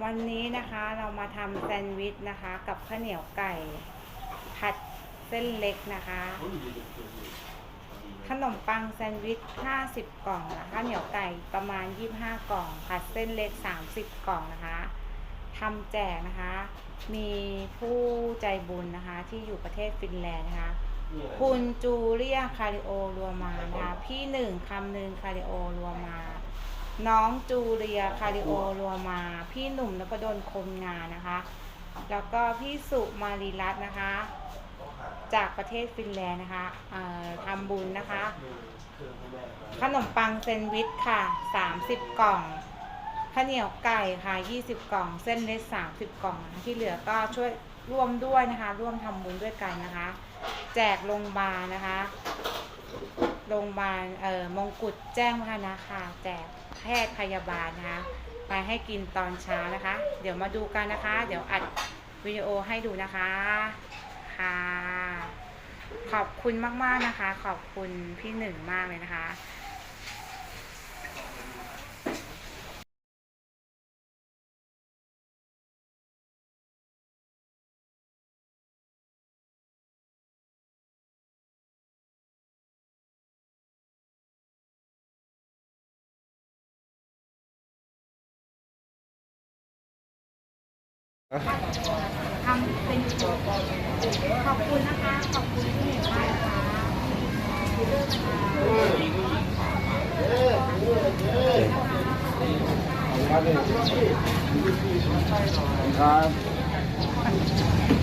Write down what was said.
วันนี้นะคะเรามาทำแซนด์วิชนะคะ กับข้าวเหนียวไก่ ผัดเส้นเล็กนะคะ ขนมปังแซนด์วิช 50 กล่องนะคะข้าวเหนียวไก่ประมาณ 25 กล่อง ผัดเส้นเล็ก 30 กล่องนะคะทำแจกนะคะ มีผู้ใจบุญนะคะ ที่อยู่ประเทศฟินแลนด์นะคะ คุณจูเลียคาริโอรัวมานะคะพี่หนึ่งคำหนึ่งคาริโอรัวมา น้องจูเลียคาริโอรัวมา พี่หนุ่มนพดลคมงานนะคะ แล้วก็พี่สุมารีรัตน์นะคะ จากประเทศฟินแลนด์นะคะทำบุญนะคะ ขนมปังแซนด์วิชค่ะ 30 กล่องข้าวเหนียวไก่ค่ะ 20 กล่อง เส้นเล็ก30 กล่องนะที่เหลือก็ช่วยร่วมด้วยนะคะ ร่วมทำบุญด้วยกันนะคะ แจกโรงพยาบาลนะคะ โรงพยาบาลเอ่อมงกุฎแจ้งวัฒนะค่ะแจกแพทย์พยาบาลนะคะไปให้กินตอนเช้านะคะ เดี๋ยวมาดูกันนะคะ เดี๋ยวอัดวิดีโอให้ดูนะคะค่ะ ขอบคุณมากๆนะคะ ขอบคุณพี่หนึ่งมากเลยนะคะ ทำเป็นขอบคุณนะคะ ขอบคุณพี่หนึ่งมากนะคะครับ